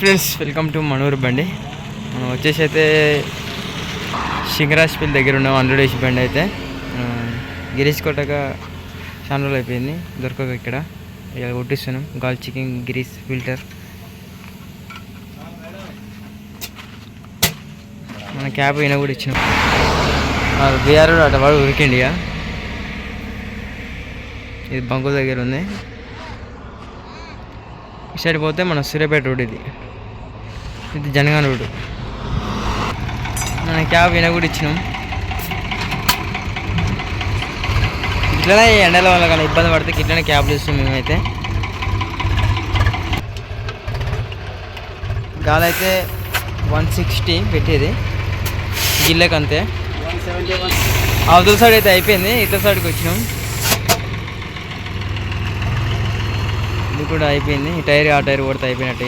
Friends welcome to మనూరు బండి. మనం వచ్చేసి అయితే సింగరాజ్పల్లి దగ్గర ఉన్నాం హండ్రెడ్ వేసి బండి అయితే. గిరీష్ కొట్టక చాలా రోజులు అయిపోయింది దొరకక ఇక్కడ. ఇలా కొట్టిస్తున్నాం గాల్ చికెన్ గిరీష్ ఫిల్టర్. మన క్యాబ్ అయినా కూడా ఇచ్చినాం. బీఆర్ అటు వాడు ఉరికిండి ఇక. ఇది బంకు దగ్గర ఉంది. ఇటు సైడ్ పోతే మన సూర్యాపేట రోడ్ ఇది. ఇది జనగాన రోడ్ మన క్యాబ్ ఈయన కూడా ఇచ్చినాం. ఇట్లనే ఈ ఎండల వల్ల కానీ ఇబ్బంది పడితే ఇట్లనే క్యాబ్లు ఇస్తాం మేమైతే. గాలి అయితే వన్ సిక్స్టీ పెట్టేది. గిల్లకి అంతే అవతల సైడ్ అయితే అయిపోయింది ఇతర సైడ్కి వచ్చినాం. ఇది కూడా అయిపోయింది. ఈ టైర్ ఆ టైర్ కొడితే అయిపోయినట్టు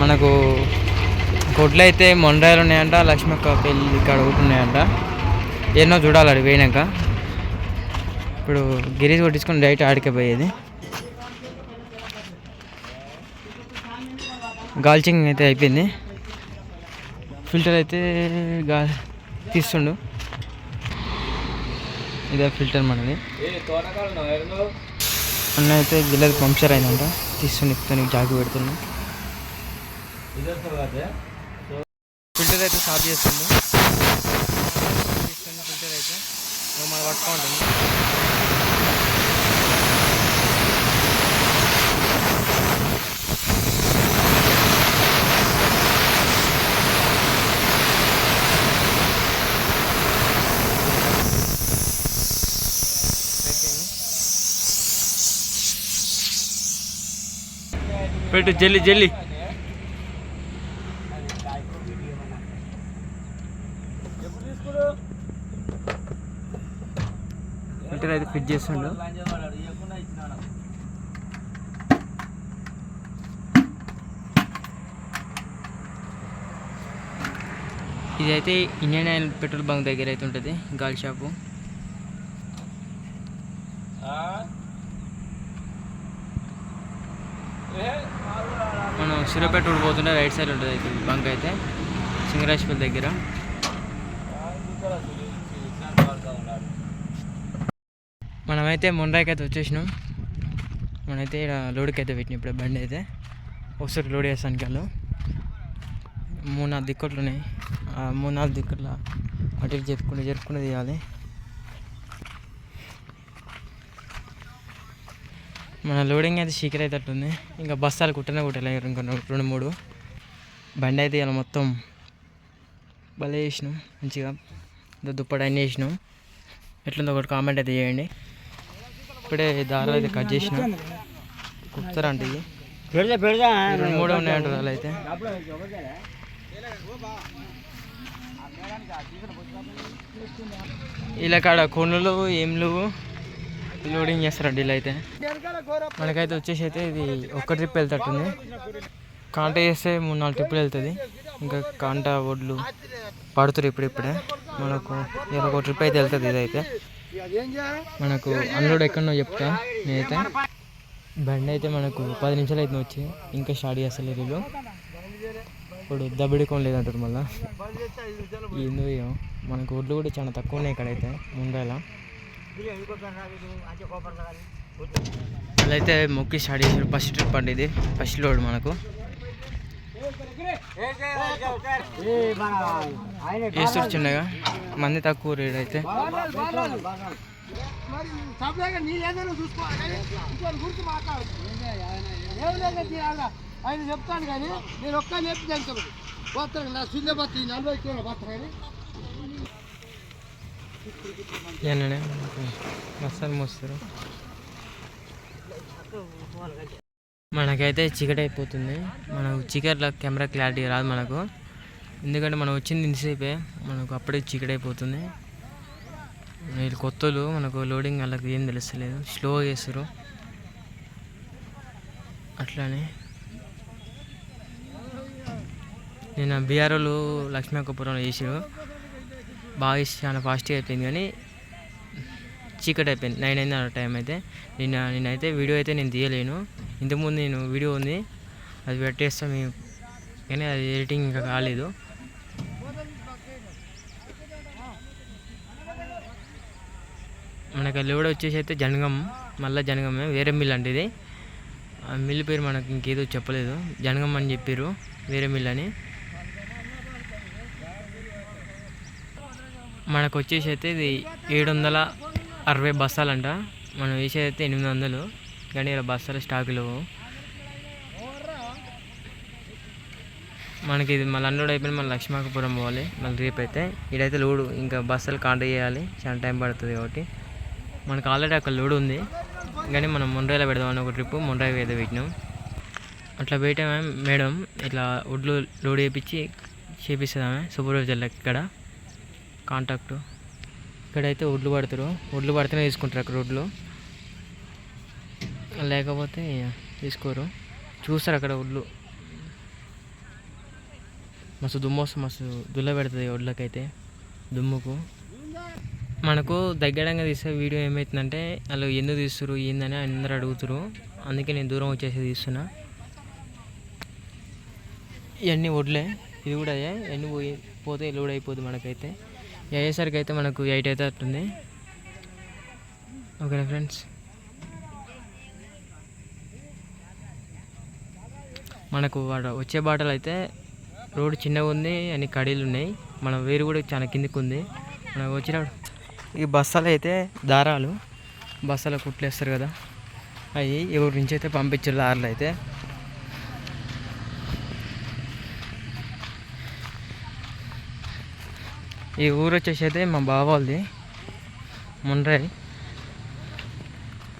మనకు కొట్లు అయితే మొండ్రాయలు ఉన్నాయంట లక్ష్మక్క పెళ్ళి ఇక్కడ ఒకటి ఉన్నాయంట ఎన్నో చూడాలి అడిగి పోయినాక. ఇప్పుడు గిరీజ్ కొట్టించుకొని డైరెక్ట్ ఆడికే పోయేది. గాల్చింగ్ అయితే అయిపోయింది. ఫిల్టర్ అయితే గా తీస్తుండు. ఇదే ఫిల్టర్ మనది. అన్న అయితే గిల్లది పంక్చర్ అయిందంట తీస్తుండే ఇప్పుడు జాగి పెడుతున్నాం. ఫిల్టర్ అయితే సాఫ్ చేస్తుండు తీస్తుండు ఫిల్టర్ అయితే ఇక మనం పట్టుకుంటుంది పెట్టు జల్లి జల్లి ఫిల్టర్ అయితే ఫిట్ చేస్తుండు. ఇది అయితే ఇండియన్ ఆయిల్ పెట్రోల్ బంక్ దగ్గర అయితే ఉంటుంది గాలి షాపు. మనం సిరో పెట్రోల్ పోతుంటే రైట్ సైడ్ ఉంటుంది అయితే బంక్ అయితే సింగరాజ్పల్లి దగ్గర. మనమైతే ముండ్రాయికి అయితే వచ్చేసినాం. మనమైతే ఇక్కడ లోడ్కి అయితే పెట్టినాం ఇప్పుడు బండి అయితే ఒకసారి లోడ్ చేస్తానికి వాళ్ళు. మూడు నాలుగు దిక్కుట్లు ఉన్నాయి ఆ మూడు నాలుగు దిక్కుల అటు ఇటు జరుపుకుంటూ జరుపుకుంటూ తీయాలి. మన లోడింగ్ అయితే సీకర్ అయితే అట్టుంది ఇంకా బస్తాలు కుట్టనే కుట్టలే ఇంకా రెండు- మూడు. బండి అయితే ఇలా మొత్తం భలే చేసినాం మంచిగా దుప్పటి అన్నీ వేసినాం. ఎట్లుందో ఒకటి కామెంట్ అయితే చేయండి. ఇప్పుడే దారాలు అయితే కట్ చేసిన. ఇవి. ఈ రెండు మూడు ఉన్నాయంటారు అలా అయితే. ఇలా కాడ కొండలు ఏం లేవు లోడింగ్ చేస్తారండి ఇలా అయితే. మనకైతే వచ్చేసి అయితే ఇది ఒక్క ట్రిప్ వెళ్తట్టుంది. కాంట చేస్తే మూడు నాలుగు ట్రిప్పులు వెళ్తుంది. ఇంకా కాంట ఒడ్లు పడుతురు ఇప్పుడు ఇప్పుడే మనకు ఇలా ఒక ట్రిప్ అయితే వెళ్తుంది ఇదైతే. మనకు అన్లోడ్ ఎక్కడో చెప్తా నేనైతే. బండి అయితే మనకు పది నిమిషాలు అయితే వచ్చి ఇంకా స్టార్ట్ చేస్తలేదు వీళ్ళు ఇప్పుడు దబ్బిడుకోని లేదంటారు మళ్ళీ. ఏందో మనకు ఒడ్లు కూడా చాలా తక్కువ ఉన్నాయి ఇక్కడైతే ముందర. అలా అయితే మొక్కి స్టార్ట్ చేసాడు ఫస్ట్ ట్రిప్ అండి ఇది ఫస్ట్ లోడ్ మనకు. వేసి వచ్చిండగా మంది తక్కువ రేట్ అయితే. ఆయన చెప్తాను కానీ నేను ఒక్క నేర్పి తెలుస్తాను పోతాను నా సుందర బతి నలభై కిలోలు పోతాను కానీ ఏనండి మోస్తారు. మనకైతే చీకటి అయిపోతుంది మనకు చీకట్లో కెమెరా క్లారిటీ రాదు మనకు. ఎందుకంటే మనం వచ్చింది ఇంతసేపే. మనకు అప్పుడే చీకటి అయిపోతుంది వీళ్ళు కొత్తలు మనకు లోడింగ్ వాళ్ళకి ఏం తెలుస్తలేదు. స్లో చేస్తారు అట్లానే నేను బీఆర్ఓలు లక్ష్మీ చేసారు బాగా చాలా ఫాస్ట్గా అయిపోయింది కానీ చీకటి అయిపోయింది నైన్ అయింది ఆ టైం అయితే. నిన్న నేనైతే వీడియో అయితే నేను తీయలేను. ఇంతకుముందు నేను వీడియో ఉంది అది పెట్టేస్తాం మేము కానీ అది ఎడిటింగ్ ఇంకా కాలేదు. మనకి లోడ్ వచ్చేసి అయితే జనగం మళ్ళీ జనగమే వేరే మిల్ అంటే ఇది ఆ మిల్ పేరు మనకి ఇంకేదో చెప్పలేదు. జనగం అని చెప్పారు వేరే మిల్ అని. మనకు వచ్చేసి అయితే ఇది ఏడు వందల అరవై బస్తాలంట. మనం వేసేది అయితే ఎనిమిది వందలు. కానీ ఇలా బస్సులు స్టాక్ లేవు మనకి ఇది మళ్ళీ అన్లోడ్ అయిపోయిన మళ్ళీ లక్ష్మాకపురం పోవాలి మళ్ళీ రేపు అయితే ఇడైతే లోడు ఇంకా బస్సులు కాంటాక్ట్ చేయాలి చాలా టైం పడుతుంది కాబట్టి. మనకు ఆల్రెడీ అక్కడ లోడ్ ఉంది కానీ మనం ముండ్రాయిలో పెడదామని ఒక ట్రిప్ ముండ్రాయి అయితే పెట్టినాం. అట్లా పెట్టామే మేడం ఇట్లా ఒడ్లు లోడ్ చేయించి చేపిస్తుందామే సూపర్వైజర్ ఇక్కడ కాంటాక్టు ఇక్కడైతే ఒడ్లు పడతారు ఒడ్లు పడితేనే తీసుకుంటారు అక్కడ ఒడ్లు. లేకపోతే తీసుకోరు. చూస్తారు అక్కడ ఒడ్లు. మస్తు దుమ్ము వస్తుంది మస్తు దుల్ల పెడుతుంది ఒడ్లకైతే దుమ్ముకు. మనకు దగ్గరంగా తీసే వీడియో ఏమవుతుందంటే వాళ్ళు ఎందుకు తీస్తారు ఏందని అందరు అడుగుతారు అందుకే నేను దూరం వచ్చేసి తీస్తున్నా. ఇవన్నీ వడ్లే ఇది కూడా అయ్యా. ఇవన్నీ పోయి పోతే లోడ్ అయిపోతుంది మనకైతే. అయ్యేసరికి అయితే మనకు ఎయిట్ అయితే అట్టుంది. ఓకేనా ఫ్రెండ్స్? మనకు వాడ- వచ్చే బాటలు అయితే రోడ్ చిన్నగా ఉంది అని కడీలు ఉన్నాయి. మన వేరు కూడా చాలా కిందికి ఉంది. మనకు వచ్చిన ఈ బస్సలు అయితే దారాలు. బస్తాల కుట్లేస్తారు కదా. అవి ఎవరి నుంచి అయితే పంపించారు దారులు అయితే. ఈ ఊరు వచ్చేసి అయితే మా బావ వాళ్ళది మొండ్రాయి.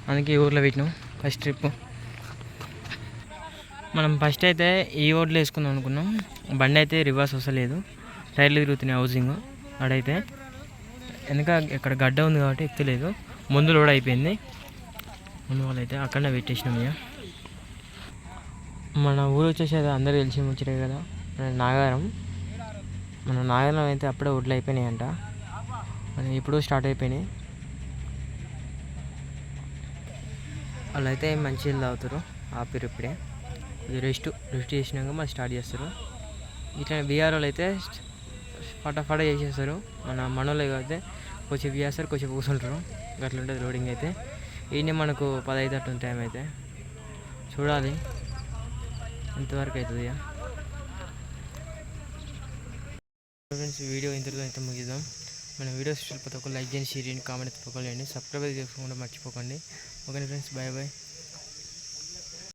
అందుకే ఈ ఊర్లో పెట్టినాం. First trip. మనం ఫస్ట్ అయితే ఈ ఓడ్లు వేసుకుందాం అనుకున్నాం. బండి అయితే రివర్స్ వస్తలేదు. టైర్లు తిరుగుతున్నాయి హౌసింగ్ ఆడైతే వెనక ఇక్కడ గడ్డ ఉంది కాబట్టి ఎక్కలేదు. ముందు లోడ్ అయిపోయింది. ముందు వాళ్ళైతే అక్కడనే పెట్టేసినాం ఇక. మన ఊరు వచ్చేసి అది అందరూ తెలిసి ముచ్చరే కదా. మన నాగారం. మన నాగారం అయితే అప్పుడే ఒడ్లు అయిపోయినాయంట. మన ఇప్పుడు స్టార్ట్ అయిపోయినాయి. వాళ్ళైతే మంచిగా మంచి తాగుతారు. ఆపిరు ఇప్పుడే. ఇది రెస్ట్ రెస్ట్ చేసినాక మళ్ళీ స్టార్ట్ చేస్తారు. ఇట్లా బీఆర్ఓలు అయితే ఫటాఫట చేసేస్తారు. మన మనోళ్ళు అయితే కొంచెం చేస్తారు కొంచెం కూర్చుంటారు అట్లా ఉంటుంది లోడింగ్ అయితే. ఈయన మనకు పదహైదు అట్టు టైం అయితే. చూడాలి. ఎంతవరకు అవుతుంది ఇక. ఫ్రెండ్స్ వీడియో ఇంతలో అయితే ముగిద్దాం. మన వీడియోస్ ప్రతి ఒక్క లైక్ చేయండి షేర్ చేయండి కామెంట్ తప్పకుండా సబ్స్క్రైబ్ చేసుకోకుండా మర్చిపోకండి. Okay friends bye bye